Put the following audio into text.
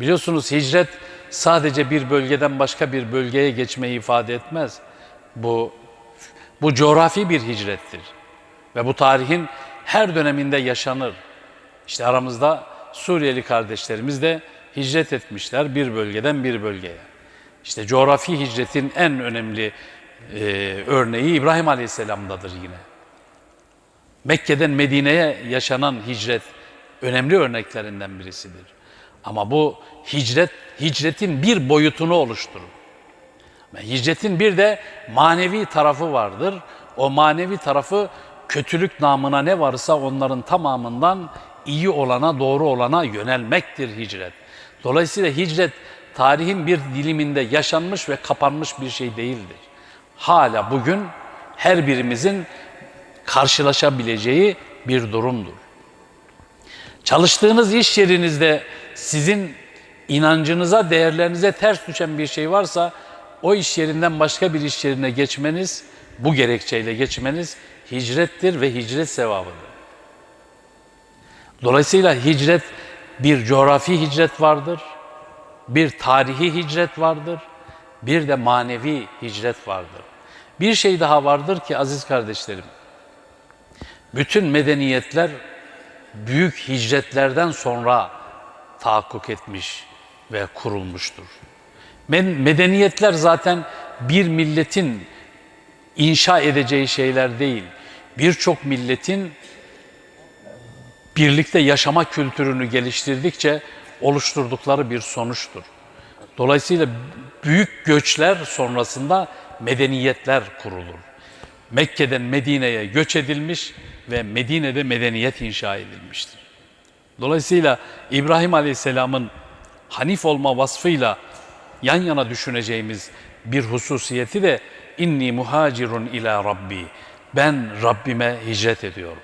Biliyorsunuz hicret sadece bir bölgeden başka bir bölgeye geçmeyi ifade etmez. Bu bu coğrafi bir hicrettir. Ve bu tarihin her döneminde yaşanır. İşte aramızda Suriyeli kardeşlerimiz de hicret etmişler bir bölgeden bir bölgeye. İşte coğrafi hicretin en önemli e, örneği İbrahim Aleyhisselam'dadır yine. Mekke'den Medine'ye yaşanan hicret önemli örneklerinden birisidir. Ama bu hicret, hicretin bir boyutunu oluşturur. Hicretin bir de manevi tarafı vardır. O manevi tarafı kötülük namına ne varsa onların tamamından iyi olana, doğru olana yönelmektir hicret. Dolayısıyla hicret tarihin bir diliminde yaşanmış ve kapanmış bir şey değildir. Hala bugün her birimizin karşılaşabileceği bir durumdur. Çalıştığınız iş yerinizde sizin inancınıza, değerlerinize ters düşen bir şey varsa o iş yerinden başka bir iş yerine geçmeniz, bu gerekçeyle geçmeniz hicrettir ve hicret sevabıdır. Dolayısıyla hicret bir coğrafi hicret vardır, bir tarihi hicret vardır, bir de manevi hicret vardır. Bir şey daha vardır ki aziz kardeşlerim, bütün medeniyetler büyük hicretlerden sonra tahakkuk etmiş ve kurulmuştur. Medeniyetler zaten bir milletin inşa edeceği şeyler değil. Birçok milletin birlikte yaşama kültürünü geliştirdikçe oluşturdukları bir sonuçtur. Dolayısıyla büyük göçler sonrasında medeniyetler kurulur. Mekke'den Medine'ye göç edilmiş ve Medine'de medeniyet inşa edilmiştir. Dolayısıyla İbrahim Aleyhisselam'ın Hanif olma vasfıyla yan yana düşüneceğimiz bir hususiyeti de inni muhacirun ila Rabbi. Ben Rabbime hicret ediyorum.